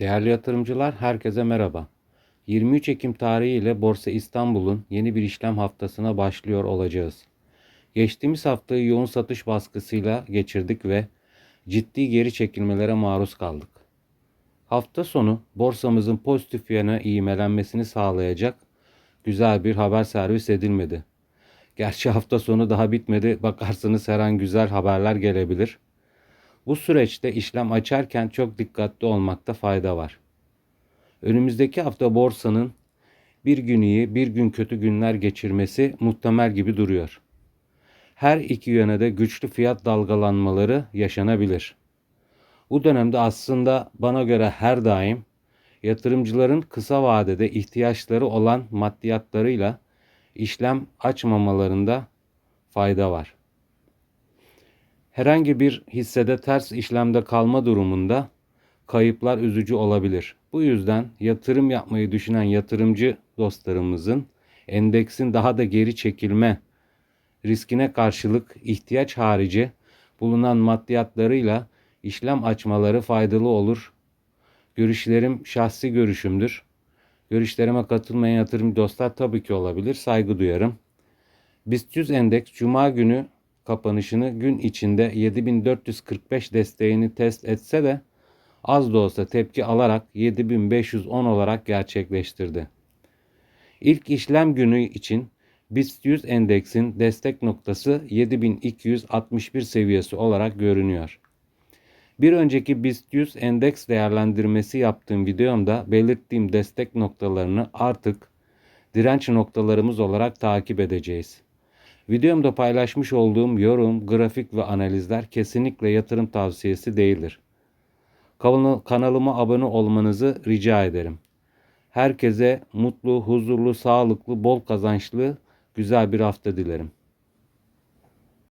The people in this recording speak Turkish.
Değerli yatırımcılar, herkese merhaba. 23 Ekim tarihiyle Borsa İstanbul'un yeni bir işlem haftasına başlıyor olacağız. Geçtiğimiz haftayı yoğun satış baskısıyla geçirdik ve ciddi geri çekilmelere maruz kaldık. Hafta sonu borsamızın pozitif yöne ivmelenmesini sağlayacak güzel bir haber servis edilmedi. Gerçi hafta sonu daha bitmedi. Bakarsınız her an güzel haberler gelebilir. Bu süreçte işlem açarken çok dikkatli olmakta fayda var. Önümüzdeki hafta borsanın bir gün iyi, bir gün kötü günler geçirmesi muhtemel gibi duruyor. Her iki yöne de güçlü fiyat dalgalanmaları yaşanabilir. Bu dönemde aslında bana göre her daim yatırımcıların kısa vadede ihtiyaçları olan maddiyatlarıyla işlem açmamalarında fayda var. Herhangi bir hissede ters işlemde kalma durumunda kayıplar üzücü olabilir. Bu yüzden yatırım yapmayı düşünen yatırımcı dostlarımızın endeksin daha da geri çekilme riskine karşılık ihtiyaç harici bulunan maddiyatlarıyla işlem açmaları faydalı olur. Görüşlerim şahsi görüşümdür. Görüşlerime katılmayan yatırım dostlar tabii ki olabilir. Saygı duyarım. BIST 100 endeks cuma günü kapanışını gün içinde 7445 desteğini test etse de az da olsa tepki alarak 7510 olarak gerçekleştirdi. İlk işlem günü için BIST 100 endeksin destek noktası 7261 seviyesi olarak görünüyor. Bir önceki BIST 100 endeks değerlendirmesi yaptığım videomda belirttiğim destek noktalarını artık direnç noktalarımız olarak takip edeceğiz. Videomda paylaşmış olduğum yorum, grafik ve analizler kesinlikle yatırım tavsiyesi değildir. Kanalıma abone olmanızı rica ederim. Herkese mutlu, huzurlu, sağlıklı, bol kazançlı, güzel bir hafta dilerim.